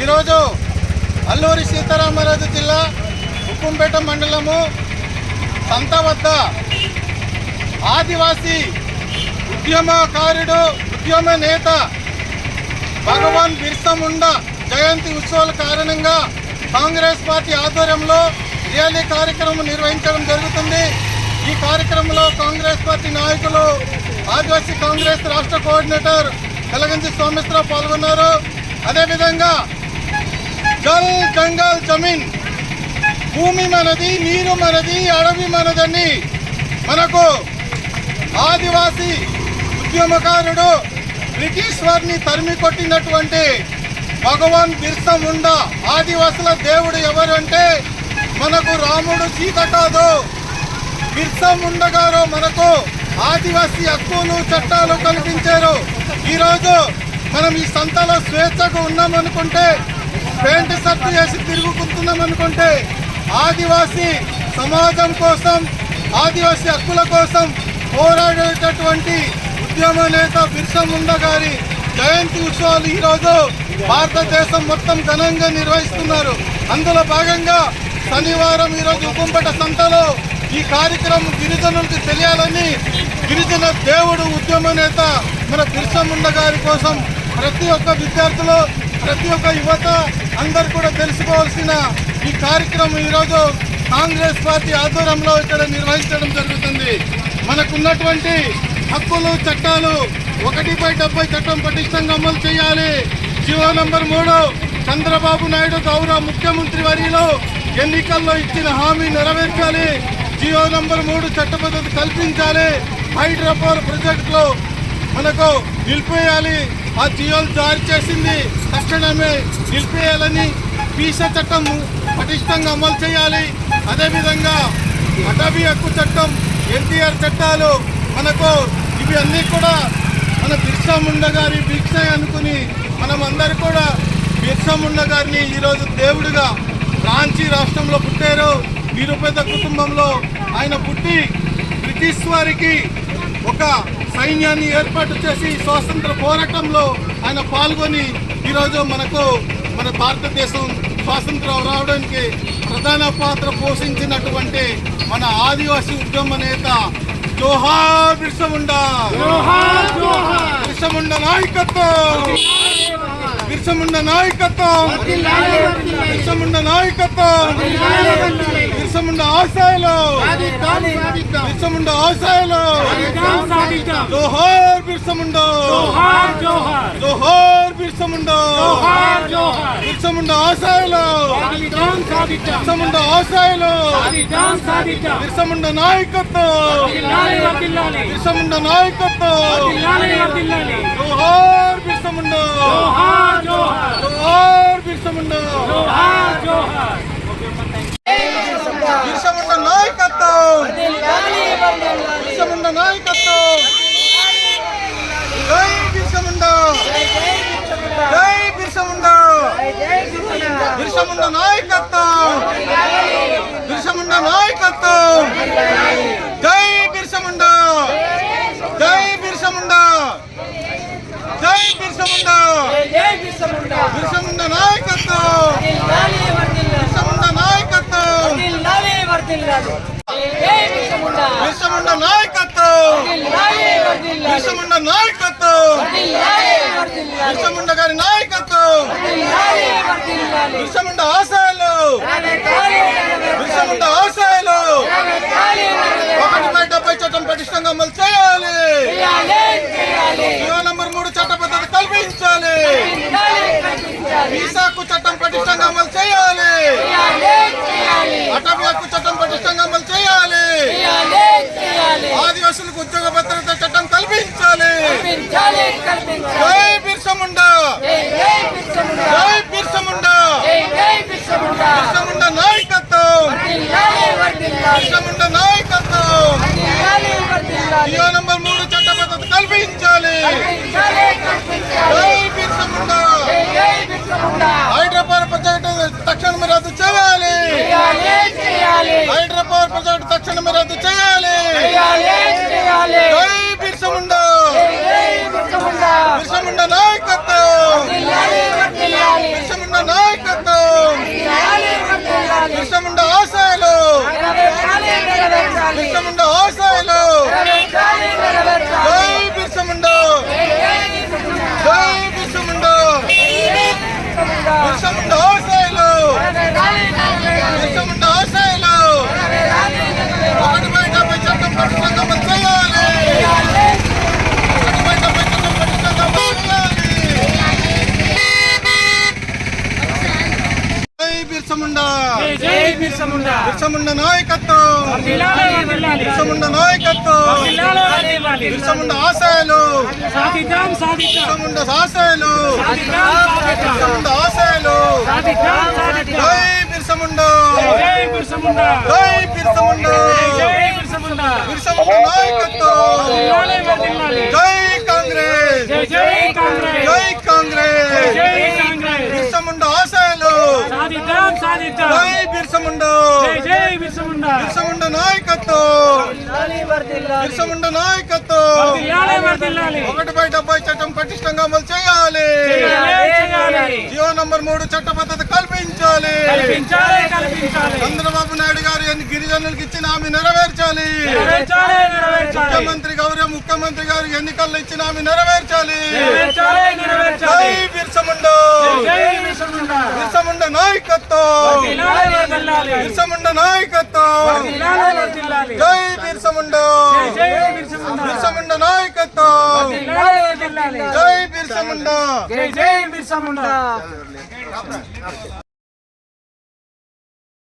ఈరోజు అల్లూరి సీతారామరాజు జిల్లా ఉక్కుంపేట మండలము సంత వద్ద ఆదివాసీ ఉద్యమకారుడు ఉద్యమ నేత భగవాన్ బిర్సా ముండా జయంతి ఉత్సవాల కారణంగా కాంగ్రెస్ పార్టీ ఆధ్వర్యంలో ర్యాలీ కార్యక్రమం నిర్వహించడం జరుగుతుంది. ఈ కార్యక్రమంలో కాంగ్రెస్ పార్టీ నాయకులు ఆదివాసీ కాంగ్రెస్ రాష్ట్ర కోఆర్డినేటర్ కలగంజి సోమేశ్వరరావు పాల్గొన్నారు. అదేవిధంగా జల్ గంగల్ జమీన్ భూమి మనది నీరు మనది అడవి మనదని మనకు ఆదివాసీ ఉద్యమకారుడు బ్రిటిష్ వారిని తరిమి కొట్టినటువంటి భగవాన్ బిర్సా ముండా ఆదివాసుల దేవుడు ఎవరు అంటే మనకు రాముడు సీత కాదు. బిర్సా ముండా గారు మనకు ఆదివాసీ హక్కులు చట్టాలు కల్పించారు. ఈరోజు మనం ఈ సంతలో స్వేచ్ఛగా ఉన్నామనుకుంటే పెయింట్ షర్ట్ వేసి తిరుగుకుంటున్నాం అనుకుంటే ఆదివాసీ సమాజం కోసం ఆదివాసీ హక్కుల కోసం పోరాడేటటువంటి ఉద్యమ నేత బిర్సా ముండా గారి జయంతి ఉత్సవాలు ఈరోజు భారతదేశం మొత్తం ఘనంగా నిర్వహిస్తున్నారు. అందులో భాగంగా శనివారం ఈరోజు ఉప్పంపట సంతలో ఈ కార్యక్రమం గిరిజనులకు తెలియాలని గిరిజన దేవుడు ఉద్యమ నేత మన బిర్సముండ గారి కోసం ప్రతి ఒక్క విద్యార్థులు ప్రతి ఒక్క యువత అందరు కూడా తెలుసుకోవాల్సిన ఈ కార్యక్రమం ఈరోజు కాంగ్రెస్ పార్టీ ఆధ్వర్యంలో ఇక్కడ నిర్వహించడం జరుగుతుంది. మనకున్నటువంటి హక్కులు చట్టాలు ఒకటిపై డెబ్బై చట్టం పటిష్టంగా అమలు చేయాలి. జీవో నంబర్ మూడు చంద్రబాబు నాయుడు గౌరవ ముఖ్యమంత్రి వర్యులు ఎన్నికల్లో ఇచ్చిన హామీ నెరవేర్చాలి. జియో నంబర్ మూడు చట్టబద్ధత కల్పించాలి. హైడ్రాపవర్ ప్రాజెక్టులో మనకు నిలిపేయాలి. ఆ జియోలు జారీ చేసింది. తక్షణమే నిలిపేయాలని పీసా చట్టం పటిష్టంగా అమలు చేయాలి. అదేవిధంగా అటవీ హక్కు చట్టం ఎన్టీఆర్ చట్టాలు మనకు ఇవి అన్నీ కూడా మన బిర్సాముండ గారి భిక్ష అనుకుని మనం అందరు కూడా బిర్సాముండ గారిని ఈరోజు దేవుడిగా రాంచీ రాష్ట్రంలో పుట్టారు. నిరుపేద కుటుంబంలో ఆయన పుట్టి బ్రిటిష్ వారికి ఒక సైన్యాన్ని ఏర్పాటు చేసి స్వాతంత్ర పోరాటంలో ఆయన పాల్గొని ఈరోజు మనకు మన భారతదేశం స్వాతంత్రం రావడానికి ప్రధాన పాత్ర పోషించినటువంటి మన ఆదివాసీ ఉద్యమ నేత జోహార్ బిర్సా ముండా బిర్సా ముండా నాయకత్వం. బిర్సా ముండా నాయకత్వం. బిర్సా ముండా నాయకత్వం బిర్సా ముండా ఆశయాలు. బిర్సా ముండా ఆశయాలు జోహార్ బిర్సా ముండా జోహార్. బిర్సా ముండా బిర్సా ముండా ఆశయాలు. బిర్సా ముండా ఆశయాలు. బిర్సా ముండా నాయకత్వం. బిర్సా ముండా నాయకత్వం. జోహార్ బిర్సా ముండా జోహార్. బిర్సా ముండా బిర్సా ముండా నాయకత్వం. బిర్సా నాయకత్వం. జై బిర్సా జై బిర్సా ముండా నాయకత్వం. బిర్సా నాయకత్వం. జై బిర్సా జై బిర్సా జై బిర్సా ముండా బిర్సా ముండా నాయకత్వం బిర్సా ముండా నాయకత్వం బిర్సా ముండా నాయకత్వం. బిర్సా ముండా నాయకత్వం. బిర్సా ముండా గారి నాయకత్వం. బిర్సా ముండా ఆశయాలు. బిర్సా ముండా ఆశయాలు. ఒకటిపై డెబ్బై చట్టం పటిష్టంగా అమలు చేయాలి. జీవో నంబర్ మూడు చట్టబద్ధత కల్పించాలి. వీసా హక్కు చట్టం పటిష్టంగా అమలు చేయాలి అటవీ హక్కు చట్టం పటిష్టంగా అమలు చేయాలి. ఆదివాసులకు ఉద్యోగ ఆరక్షణ రద్దు చేయాలి. బిర్సముండా. బిర్సముండా. నాయకత్వం. బిర్సముండా నాయకత్వం. బిర్సముండా. జై జై బిర్సా ముండా బిర్సముండ నాయకత్వం. బిర్సముండ నాయకత్వం. బిర్సముండ ఆశయాలు. బిర్సముండ ఆశయాలు బిర్సముండ ఆశయాలు. జై బిర్సముండ. జై జై బిర్సా ముండా జై బిర్సముండ. జై బిర్సా ముండా బిర్సముండ నాయకత్వం. జై కాంగ్రెస్. జై కాంగ్రెస్. జై కాంగ్రెస్. బిర్సముండ సాధిద్దాం సాధిద్దాం. జై బిర్సముండ. జై జై బిర్సా ముండా బిర్సముండ నాయకత్వం. బిర్సముండ నాయకత్వం. ఒకటి బై డెబ్బై చట్టం పటిష్టంగా అమలు చేయాలి. జియో నంబర్ మూడు చట్టబద్ధత కల్పించాలి. కల్పించాలి కల్పించాలి. చంద్రబాబు నాయుడు గారు గిరిజనులకు ఇచ్చిన హామీ నెరవేర్చాలి. నెరవేర్చాలి నెరవేర్చాలి. ముఖ్యమంత్రి ముఖ్యమంత్రి గారు ఎన్నికల్లో ఇచ్చిన హామీ నెరవేర్చాలి. బిర్సముండ. బిర్సముండ. నాయకత్వం. బిర్సముండ నాయకత్వం. జై బిర్సముండ. బిర్సముండ. నాయకత్వం. జై బిర్సముండ. జై జై బిర్సా ముండా